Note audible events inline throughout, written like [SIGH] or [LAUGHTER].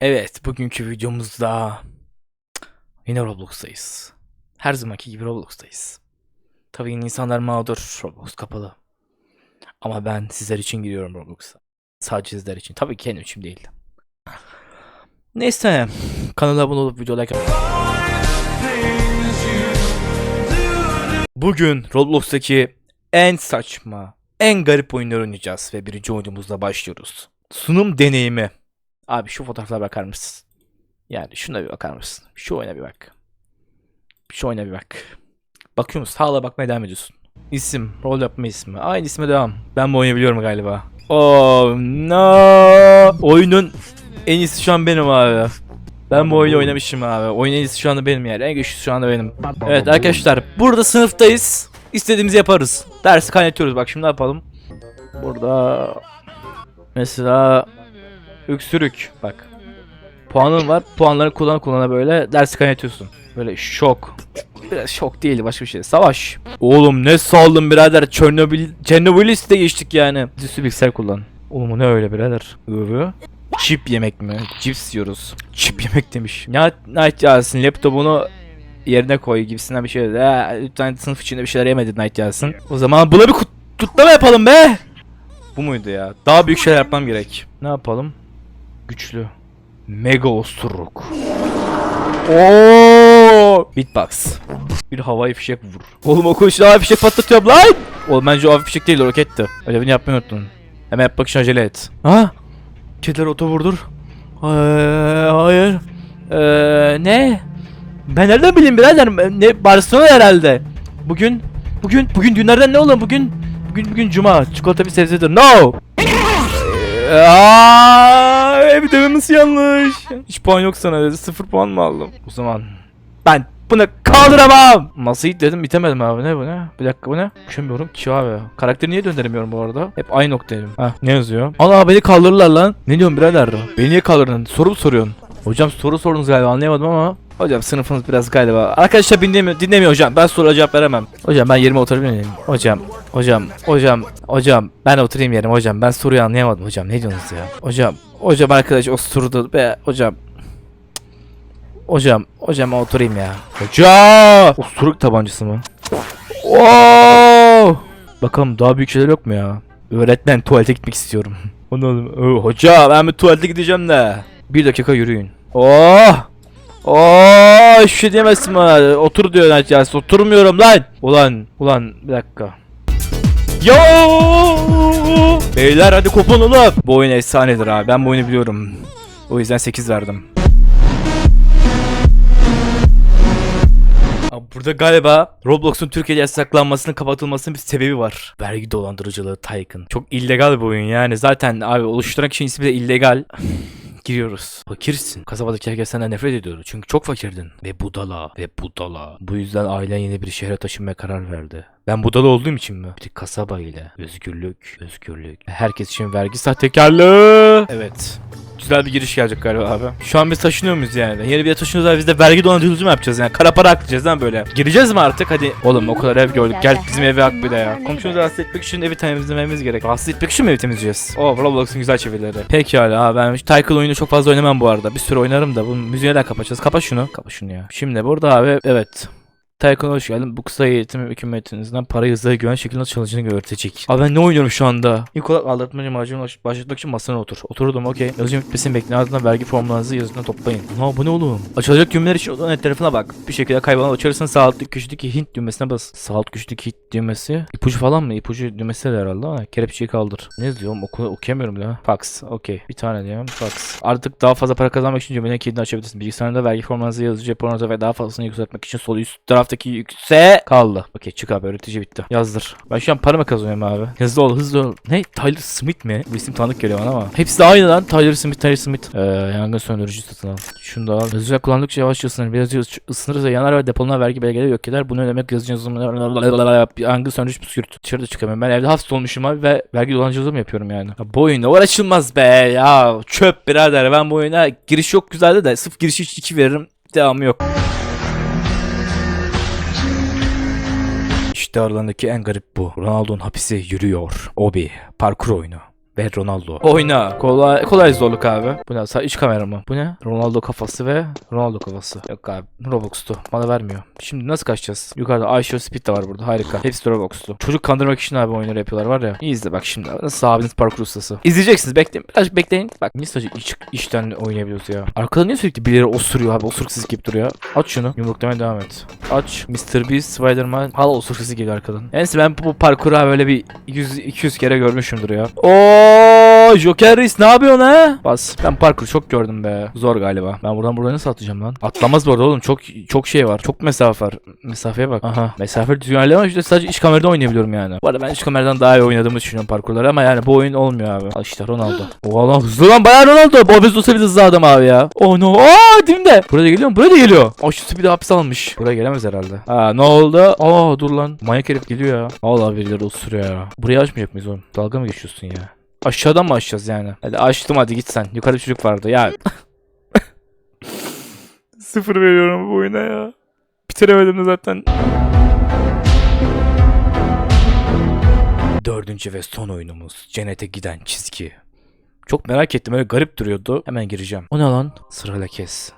Evet, bugünkü videomuzda yine Roblox'tayız. Her zamanki gibi Roblox'tayız. Tabii insanlar mağdur, Roblox kapalı. Ama ben sizler için giriyorum Roblox'a. Sadece sizler için. Tabii ki kendim için değil. Neyse, kanala abone olup video like Bugün Roblox'taki en saçma, en garip oyunları oynayacağız ve birinci oyunumuzla başlıyoruz. Sunum deneyimi. Abi şu fotoğraflara bakar mısın? Yani şuna bir bakar mısın? Şu oyuna bir bak. Şu oyuna bir bak. Bakıyor musun? Hala bakmaya devam ediyorsun. İsim, rol yapma ismi. Aynı isme devam. Ben bu oyunu biliyorum galiba. Oh no. Oyunun en iyisi şu an benim abi. Ben bu oyunu oynamışım abi. Oyunun en iyisi şu anda benim yani. En güçlüsü şu anda benim. Evet arkadaşlar burada sınıftayız. İstediğimizi yaparız. Dersi kaynatıyoruz. Bak şimdi ne yapalım? Burada mesela öksürük bak. Puanın var. Puanları kullan kullana böyle dersi kaynatıyorsun. Böyle şok. Biraz şok değil başka bir şey. Savaş. Oğlum ne saldın birader. Çernobil Çernobilis'te geçtik yani. Düzü bilgisayar kullan. Oğlum ne öyle birader? Övü. Çip yemek mi? Cips yiyoruz. Çip yemek demiş. Ya Night Yasin laptopunu yerine koy gibisinden bir şey dedi. Lütfen sınıf içinde bir şeyler yemedi Night Yasin. O zaman buna bir kut- kutlama yapalım be. Bu muydu ya? Daha büyük şeyler yapmam gerek. Ne yapalım? Güçlü. Mega osuruk. Oo! Beatbox. Bir havai fişek vur. Oğlum o koşu havai fişek patlatıyorum lan. Oğlum bence o havai fişek değil roketti. Ödevini yapmayı unuttun. Hemen yapmak için acele et. Ha? Kediler oto vurdur. Ee, hayır. Ee, ne? Ben nereden bileyim birader? Ne Barcelona herhalde. Bugün bugün bugün günlerden ne olur bugün? Bugün bugün cuma. Çikolata bir sebzedir. No. Aa, evde yanlış? Hiç puan yok sana dedi. Sıfır puan mı aldım? O zaman ben bunu kaldıramam. Masayı dedim bitemedim abi. Ne bu ne? Bir dakika bu ne? Düşünmüyorum ki abi. Karakteri niye döndüremiyorum bu arada? Hep aynı noktayım. Ha ne yazıyor? Allah beni kaldırırlar lan. Ne diyorsun birader? Beni niye kaldırdın? Soru mu soruyorsun? Hocam soru sordunuz galiba anlayamadım ama. Hocam sınıfınız biraz galiba. Arkadaşlar dinlemiyor, dinlemiyor hocam. Ben soruya cevap veremem. Hocam ben yerime oturabilir miyim? Hocam, hocam, hocam, hocam. Ben oturayım yerime hocam. Ben soruyu anlayamadım hocam. Ne diyorsunuz ya? Hocam, hocam arkadaş osurdu be hocam. Hocam, hocam oturayım ya. Hocam! Osuruk tabancası mı? Oo! Bakalım daha büyük şeyler yok mu ya? Öğretmen tuvalete gitmek istiyorum. Onu Ö, Hoca ben bir tuvalete gideceğim de. Bir dakika yürüyün. Oh! Oo, şey diyemezsin bana. Otur diyor Yasin. Oturmuyorum lan. Ulan, ulan bir dakika. Yo! Beyler hadi kopun oğlum. Bu oyun efsanedir abi. Ben bu oyunu biliyorum. O yüzden 8 verdim. Burada galiba Roblox'un Türkiye'de yasaklanmasının kapatılmasının bir sebebi var. Vergi dolandırıcılığı Tycoon. Çok illegal bir oyun yani. Zaten abi oluşturan kişinin ismi de illegal. Giriyoruz. Fakirsin. Kasabadaki herkes senden nefret ediyordu. Çünkü çok fakirdin. Ve budala. Ve budala. Bu yüzden ailen yeni bir şehre taşınmaya karar verdi. Ben budala olduğum için mi? Bir kasaba ile. Özgürlük. Özgürlük. Herkes için vergi sahtekarlığı. Evet. Güzel bir giriş gelecek galiba abi. Şu an biz taşınıyor muyuz yani? Yeni bir yere taşınıyoruz biz de vergi dolandırıcılığı mı yapacağız yani? Kara para aklayacağız lan böyle. Gireceğiz mi artık? Hadi. Oğlum o kadar ev gördük. Gel bizim eve ak bir de ya. Komşumuzu rahatsız etmek için evi temizlememiz gerek. Rahatsız etmek için mi evi temizleyeceğiz? O Roblox'un güzel çevirileri. Pekala abi ben Tycoon oyunu çok fazla oynamam bu arada. Bir sürü oynarım da. Bu müziği neden kapatacağız? Kapa şunu. Kapa şunu ya. Şimdi burada abi evet. Tycoon'a hoş geldin. Bu kısa eğitim hükümetinizden parayı hızlı ve güvenli şekilde nasıl çalışacağını öğretecek. Abi ben ne oynuyorum şu anda? İlk olarak aldatmacı macunu başlatmak için masana otur. Oturdum okey. Yazıcı bitmesini bekleyin. Ardından vergi formlarınızı yazıdan toplayın. Ha bu ne oğlum? Açılacak düğmeler için odanın etrafına bak. Bir şekilde kaybolan açarsan sağ alttaki köşedeki hint düğmesine bas. Sağ alt köşedeki hint düğmesi. İpucu falan mı? İpucu düğmesi de herhalde ama kelepçeyi kaldır. Ne yazıyorum? Oku okuyamıyorum ya. Fax. Okey. Bir tane diyorum. Fax. Artık daha fazla para kazanmak için cümlenin kilidini açabilirsin. Bilgisayarında vergi formlarınızı yazıcı raporunuza ve daha fazlasını yükseltmek için sol üst taraftaki yükse kaldı. Okey çık abi öğretici bitti. Yazdır. Ben şu an para mı kazanıyorum abi? Hızlı ol hızlı ol. Ne? Tyler Smith mi? Bu isim tanıdık geliyor bana ama. Hepsi de aynı lan. Tyler Smith, Tyler Smith. Ee, yangın söndürücü satın al. Şunu da al. Hızlıca kullandıkça yavaş ısınır. Biraz ısınırsa yanar ve depolama vergi belgeleri yok eder. Bunu ödemek yazıcı yazılımı yangın söndürücü püskürt. Dışarıda çıkamıyorum. Ben evde hasta olmuşum abi ve vergi dolandırıcılığı mı yapıyorum yani? Ya bu oyunda uğraşılmaz be ya. Çöp birader. Ben bu oyuna giriş yok güzeldi de sırf girişi 2 veririm. Devamı yok. İşte aralarındaki en garip bu. Ronaldo'nun hapisi yürüyor. Obi, parkur oyunu. Ve Ronaldo. Oyna. Kolay kolay zorluk abi. Bu ne? Sağ iç kamera mı? Bu ne? Ronaldo kafası ve Ronaldo kafası. Yok abi. Roblox'tu. Bana vermiyor. Şimdi nasıl kaçacağız? Yukarıda Ayşe Speed de var burada. Harika. Hepsi de Roblox'tu. Çocuk kandırmak için abi oyunları yapıyorlar var ya. İyi izle bak şimdi. Nasıl abiniz parkur ustası. İzleyeceksiniz. Bekleyin. Birazcık bekleyin. Bak niye sadece iç, içten oynayabiliyoruz ya? Arkada niye sürekli birileri osuruyor abi? Osuruk sesi gibi duruyor. Aç şunu. Yumruklamaya devam et. Aç. Mr. Beast, Spider-Man. Hala osuruk sesi geliyor arkadan. Neyse ben bu, parkuru abi böyle bir 100-200 kere görmüşümdür ya. Oo, Joker Reis ne yapıyorsun ha? Bas. Ben parkuru çok gördüm be. Zor galiba. Ben buradan buraya nasıl atlayacağım lan? Atlamaz bu arada oğlum. Çok çok şey var. Çok mesafe var. Mesafeye bak. Aha. Mesafe düzgün ama işte sadece iç kamerada oynayabiliyorum yani. Bu arada ben iç kameradan daha iyi oynadığımı düşünüyorum parkurları ama yani bu oyun olmuyor abi. Al işte Ronaldo. Oha lan hızlı lan bayağı Ronaldo. Bu Obez olsa bir hızlı adam abi ya. Oh no. Aa dibimde. Buraya da geliyor mu? Buraya da geliyor. O şu bir de hapis almış. Buraya gelemez herhalde. Ha ne oldu? Aa dur lan. Manyak herif geliyor ya. Allah birileri osuruyor ya. Burayı açmayacak mıyız oğlum? Dalga mı geçiyorsun ya? Aşağıdan mı açacağız yani? Hadi açtım hadi git sen. Yukarıda çocuk vardı ya. [LAUGHS] Sıfır veriyorum bu oyuna ya. Bitiremedim de zaten. Dördüncü ve son oyunumuz. Cennete giden çizgi. Çok merak ettim öyle garip duruyordu. Hemen gireceğim. O ne lan? Sırayla kes.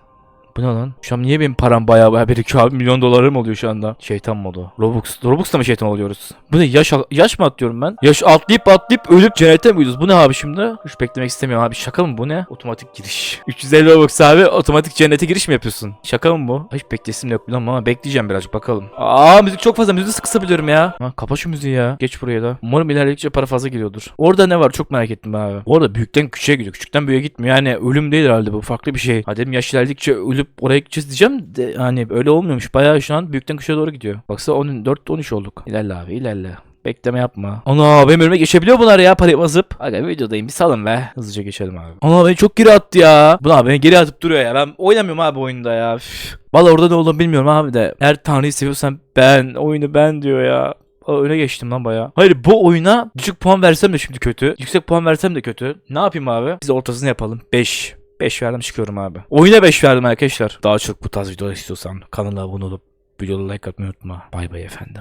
Bu ne lan? Şu an niye benim param bayağı bayağı birikiyor abi? Milyon dolarım oluyor şu anda. Şeytan modu. Robux. Robux'ta mı şeytan oluyoruz? Bu ne? Yaş, yaş mı atlıyorum ben? Yaş atlayıp atlayıp ölüp cennete mi gidiyoruz? Bu ne abi şimdi? Hiç beklemek istemiyorum abi. Şaka mı bu ne? Otomatik giriş. [LAUGHS] 350 Robux abi. Otomatik cennete giriş mi yapıyorsun? Şaka mı bu? Hiç beklesim yok biliyorum ama bekleyeceğim birazcık bakalım. Aa müzik çok fazla. Müziği sıkı biliyorum ya. Ha, kapa şu müziği ya. Geç buraya da. Umarım ilerledikçe para fazla geliyordur. Orada ne var? Çok merak ettim abi. Orada büyükten küçüğe gidiyor. Küçükten büyüğe gitmiyor. Yani ölüm değil herhalde bu. Farklı bir şey. Hadi dedim yaş ilerledikçe ölüp oraya gideceğiz diyeceğim de hani öyle olmuyormuş. Bayağı şu an büyükten küçüğe doğru gidiyor. Baksana 14 13 olduk. İlerle abi ilerle. Bekleme yapma. Ana benim önüme geçebiliyor bunlar ya parayı basıp. Aga videodayım bir salın be. Hızlıca geçelim abi. Ana beni çok geri attı ya. Bu abi beni geri atıp duruyor ya. Ben oynamıyorum abi oyunda ya. Üf. Valla orada ne olduğunu bilmiyorum abi de. Eğer Tanrı'yı seviyorsan ben. Oyunu ben diyor ya. Aa, öne geçtim lan baya. Hayır bu oyuna düşük puan versem de şimdi kötü. Yüksek puan versem de kötü. Ne yapayım abi? Biz ortasını yapalım. 5. 5 verdim çıkıyorum abi. Oyuna 5 verdim arkadaşlar. Daha çok bu tarz videolar istiyorsan kanala abone olup videoda like atmayı unutma. Bay bay efendim.